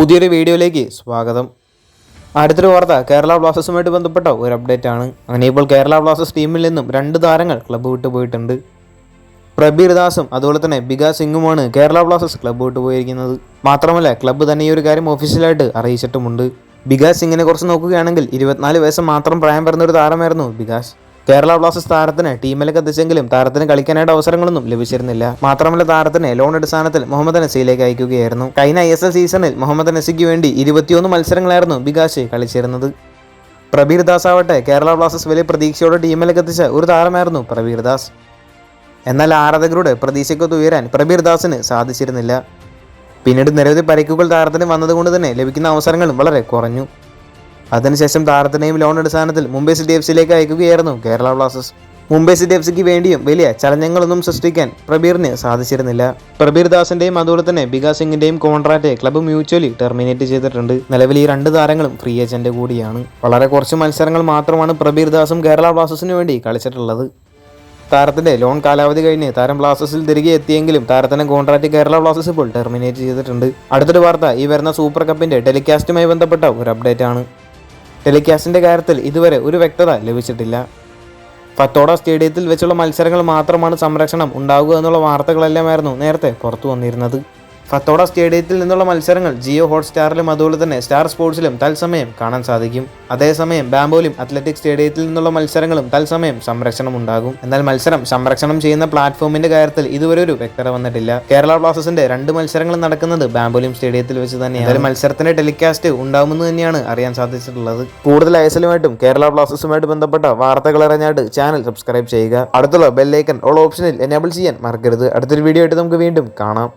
പുതിയൊരു വീഡിയോയിലേക്ക് സ്വാഗതം. അടുത്തൊരു വാർത്ത കേരള ബ്ലാസ്റ്റേഴ്സുമായിട്ട് ബന്ധപ്പെട്ട ഒരു അപ്ഡേറ്റ് ആണ്. അങ്ങനെ ഇപ്പോൾ കേരള ബ്ലാസ്റ്റേഴ്സ് ടീമിൽ നിന്നും രണ്ട് താരങ്ങൾ ക്ലബ്ബ് വിട്ടു പോയിട്ടുണ്ട്. പ്രബീർ ദാസും അതുപോലെ തന്നെ ബികാ സിംഗുമാണ് കേരള ബ്ലാസ്റ്റേഴ്സ് ക്ലബ്ബ് വിട്ടു പോയിരിക്കുന്നത്. മാത്രമല്ല ക്ലബ്ബ് തന്നെ ഈ ഒരു കാര്യം ഒഫീഷ്യലായിട്ട് അറിയിച്ചിട്ടുമുണ്ട്. ബികാസ് സിംഗിനെ കുറിച്ച് നോക്കുകയാണെങ്കിൽ ഇരുപത്തിനാല് വയസ്സ് മാത്രം പ്രായം വരുന്ന ഒരു താരമായിരുന്നു ബികാസ്. കേരള ബ്ലാസ്റ്റേഴ്സ് താരത്തിന് ടീമിലേക്ക് എത്തിച്ചെങ്കിലും താരത്തിന് കളിക്കാനായിട്ട് അവസരങ്ങളൊന്നും ലഭിച്ചിരുന്നില്ല. മാത്രമല്ല താരത്തിന് ലോൺ അടിസ്ഥാനത്തിൽ മുഹമ്മദ് നസിയിലേക്ക് അയക്കുകയായിരുന്നു. കഴിഞ്ഞ ഐ എസ് എൽ സീസണിൽ മുഹമ്മദ് നസിക്ക് വേണ്ടി ഇരുപത്തിയൊന്ന് മത്സരങ്ങളായിരുന്നു ബികാശ് കളിച്ചിരുന്നത്. പ്രബീർ ദാസ് ആവട്ടെ കേരള ബ്ലാസ്റ്റേഴ്സ് വലിയ പ്രതീക്ഷയോടെ ടീമിലേക്ക് എത്തിച്ച ഒരു താരമായിരുന്നു പ്രബീർ ദാസ്. എന്നാൽ ആരാധകരുടെ പ്രതീക്ഷയ്ക്കൊത്ത് ഉയരാൻ പ്രബീർ ദാസിന് സാധിച്ചിരുന്നില്ല. പിന്നീട് നിരവധി പരിക്കുകൾ താരത്തിന് വന്നതുകൊണ്ട് തന്നെ ലഭിക്കുന്ന അവസരങ്ങളും വളരെ കുറഞ്ഞു. അതിനുശേഷം താരത്തിനെയും ലോൺ അടിസ്ഥാനത്തിൽ മുംബൈ സിറ്റി എഫ് സിയിലേക്ക് അയക്കുകയായിരുന്നു Kerala Blasters. Mumbai City F സിക്ക് വേണ്ടിയും വലിയ ചലനങ്ങളൊന്നും സൃഷ്ടിക്കാൻ പ്രബീറിന് സാധിച്ചിരുന്നില്ല. പ്രബീർ ദാസിന്റെയും അതുപോലെ തന്നെ ബികാസ് സിംഗിന്റെയും കോൺട്രാക്റ്റ് ക്ലബ്ബ് മ്യൂച്വലി ടെർമിനേറ്റ് ചെയ്തിട്ടുണ്ട്. നിലവിൽ ഈ രണ്ട് താരങ്ങളും ഫ്രീ ഏജന്റ് കൂടിയാണ്. വളരെ കുറച്ച് മത്സരങ്ങൾ മാത്രമാണ് പ്രബീർ ദാസും കേരള ബ്ലാസ്റ്റേഴ്സിനു വേണ്ടി കളിച്ചിട്ടുള്ളത്. താരത്തിന്റെ ലോൺ കാലാവധി കഴിഞ്ഞ് താരം ബ്ലാസ്റ്റേഴ്സിൽ തിരികെ എത്തിയെങ്കിലും താരത്തിന്റെ കോൺട്രാക്ട് കേരള ബ്ലാസ്റ്റേഴ്സ് ഇപ്പോൾ ടെർമിനേറ്റ് ചെയ്തിട്ടുണ്ട്. അടുത്തൊരു വാർത്ത ഈ വരുന്ന സൂപ്പർ കപ്പിന്റെ ടെലികാസ്റ്റുമായി ബന്ധപ്പെട്ട ഒരു അപ്ഡേറ്റ് ആണ്. ടെലികാസ്റ്റിന്റെ കാര്യത്തിൽ ഇതുവരെ ഒരു വ്യക്തത ലഭിച്ചിട്ടില്ല. ഫത്തോഡ സ്റ്റേഡിയത്തിൽ വെച്ചുള്ള മത്സരങ്ങൾ മാത്രമാണ് സംരക്ഷണം ഉണ്ടാവുക എന്നുള്ള വാർത്തകളെല്ലാമായിരുന്നു നേരത്തെ പുറത്തു വന്നിരുന്നത്. ഫത്തോഡ സ്റ്റേഡിയത്തിൽ നിന്നുള്ള മത്സരങ്ങൾ ജിയോ ഹോട്ട്സ്റ്റാറിലും അതുപോലെ തന്നെ സ്റ്റാർ സ്പോർട്സിലും തത്സമയം കാണാൻ സാധിക്കും. അതേസമയം ബാംബോലും അത്ലറ്റിക് സ്റ്റേഡിയത്തിൽ നിന്നുള്ള മത്സരങ്ങളും തത്സമയം സംരക്ഷണം ഉണ്ടാകും എന്നാൽ മത്സരം സംരക്ഷണം ചെയ്യുന്ന പ്ലാറ്റ്ഫോമിന്റെ കാര്യത്തിൽ ഇതുവരെ ഒരു വ്യക്തത വന്നിട്ടില്ല. കേരള ബ്ലാസ്റ്റേഴ്സിന്റെ രണ്ട് മത്സരങ്ങൾ നടക്കുന്നത് ബാംബോലിം സ്റ്റേഡിയത്തിൽ വെച്ച് തന്നെയാണ്. ഒരു മത്സരത്തിന്റെ ടെലികാസ്റ്റ് ഉണ്ടാകുമെന്ന് തന്നെയാണ് അറിയാൻ സാധിച്ചിട്ടുള്ളത്. കൂടുതൽ ഐസലുമായിട്ടും കേരള ബ്ലാസ്റ്റേഴ്സുമായിട്ട് ബന്ധപ്പെട്ട വാർത്തകൾ അറിഞ്ഞായിട്ട് ചാനൽ സബ്സ്ക്രൈബ് ചെയ്യുക. അടുത്തുള്ള ബെല്ലൈക്കൻ ഓൾ ഓപ്ഷനിൽ എനേബിൾ ചെയ്യാൻ മറക്കരുത്. അടുത്തൊരു വീഡിയോ ആയിട്ട് നമുക്ക് വീണ്ടും കാണാം.